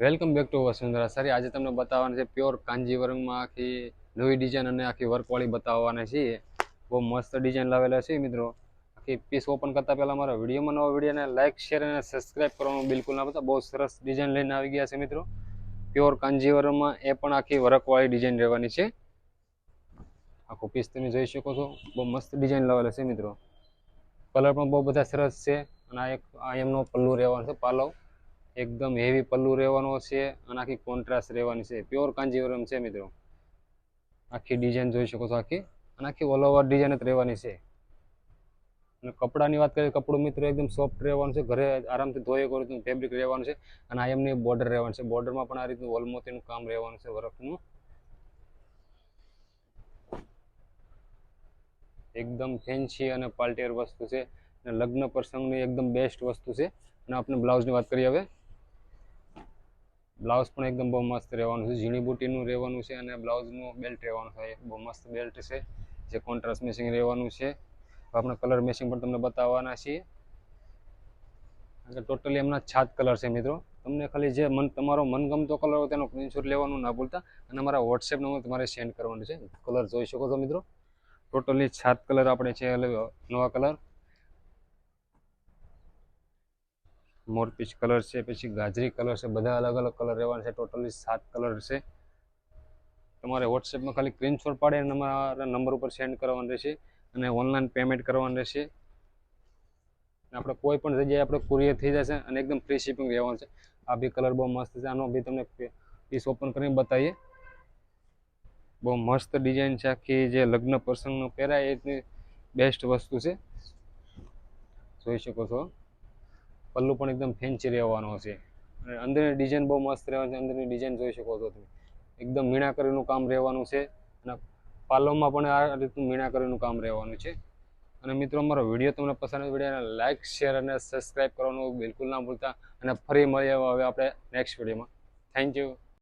Welcome back to Vasundhara સારી આજે તમને બતાવવાનું છે પ્યોર કાંજીવરમમાં આખી નવી ડિઝાઇન અને આખી વર્કવાળી બતાવવાના છીએ. બહુ મસ્ત ડિઝાઇન લાવેલા છે મિત્રો. આખી પીસ ઓપન કરતાં પહેલાં મારા વિડીયોમાં નવા વિડીયોને લાઇક શેર અને સબસ્ક્રાઈબ કરવાનું બિલકુલ ના બતા બહુ સરસ ડિઝાઇન લઈને આવી ગયા છે મિત્રો. પ્યોર કાંજીવરમમાં એ પણ આખી વર્કવાળી ડિઝાઇન રહેવાની છે. આખું પીસ તમે જોઈ શકો છો. બહુ મસ્ત ડિઝાઇન લાવેલા છે મિત્રો. કલર પણ બહુ બધા સરસ છે. અને આ એક, આ એમનો પલ્લુ રહેવાનો છે, પાલવ. એકદમ હેવી પલ્લુ રહેવાનો છે, અને આખી કોન્ટ્રાસ્ટ રહેવાની છે. પ્યોર કાંજીવરમ છે મિત્રો. આખી ડિઝાઇન જોઈ શકો છો આખી. અને આખી ઓલ ઓવર ડિઝાઇન જ રહેવાની છે. અને કપડાની વાત કરીએ કપડું મિત્રો એકદમ સોફ્ટ રહેવાનું છે. ઘરે આરામથી ધોઈ કરું તો ફેબ્રિક રહેવાનું છે. અને આ એમની બોર્ડર રહેવાનું છે. બોર્ડરમાં પણ આ રીતનું વલમોતીનું કામ રહેવાનું છે વર્કનું એકદમ ફેન્સી અને પાર્ટીયર વસ્તુ છે. અને લગ્ન પ્રસંગની એકદમ બેસ્ટ વસ્તુ છે. અને આપણે બ્લાઉઝની વાત કરીએ હવે. બ્લાઉઝ પણ એકદમ બહુ મસ્ત રહેવાનું છે. ઝીણી બુટીનું રહેવાનું છે અને બ્લાઉઝનું બેલ્ટ રહેવાનું છે. બહુ મસ્ત બેલ્ટ છે, જે કોન્ટ્રાસ્ટ મેચિંગ રહેવાનું છે. આપણે કલર મેચિંગ પણ તમને બતાવવાના છીએ. ટોટલી એમના છાત કલર છે મિત્રો. તમને ખાલી જે મન, તમારો મનગમતો કલર હોય તેનો સ્ક્રીનશોટ લેવાનું ના ભૂલતા. અને અમારા વોટ્સએપ નંબર તમારે સેન્ડ કરવાનો છે. કલર જોઈ શકો છો મિત્રો? ટોટલી છાત કલર આપણે છે નવા કલર મોરપીચ કલર છે, પછી ગાજરી કલર છે, બધા અલગ અલગ કલર રહેવાના છે ટોટલી સાત કલર છે. તમારે વોટ્સએપમાં ખાલી સ્ક્રીનશોટ પાડીને અમારા નંબર ઉપર સેન્ડ કરવાનું રહેશે અને ઓનલાઈન પેમેન્ટ કરવાનું રહેશે. આપણે કોઈ પણ જગ્યાએ આપણે કુરિયર થઈ જશે અને એકદમ ફ્રી શિપિંગ રહેવાનું છે. આ બી કલર બહુ મસ્ત છે. આનો બી તમને પીસ ઓપન કરીને બતાવીએ. બહુ મસ્ત ડિઝાઇન છે. આખી જે લગ્ન પ્રસંગનો પહેરાય એની બેસ્ટ વસ્તુ છે. જોઈ શકો છો. પલ્લુ પણ એકદમ ફેન્સી રહેવાનો છે અને અંદરની ડિઝાઇન બહુ મસ્ત રહેવાની છે. અંદરની ડિઝાઇન જોઈ શકો છો તમે. એકદમ મીણાકરીનું કામ રહેવાનું છે. અને પાલોમાં પણ આ રીતનું મીણાકરીનું કામ રહેવાનું છે. અને મિત્રો, અમારો વીડિયો તમને પસંદ વિડીયોને લાઇક શેર અને સબસ્ક્રાઇબ કરવાનું બિલકુલ ના ભૂલતા. અને ફરી મળીએ હવે આપણે નેક્સ્ટ વિડીયોમાં. Thank you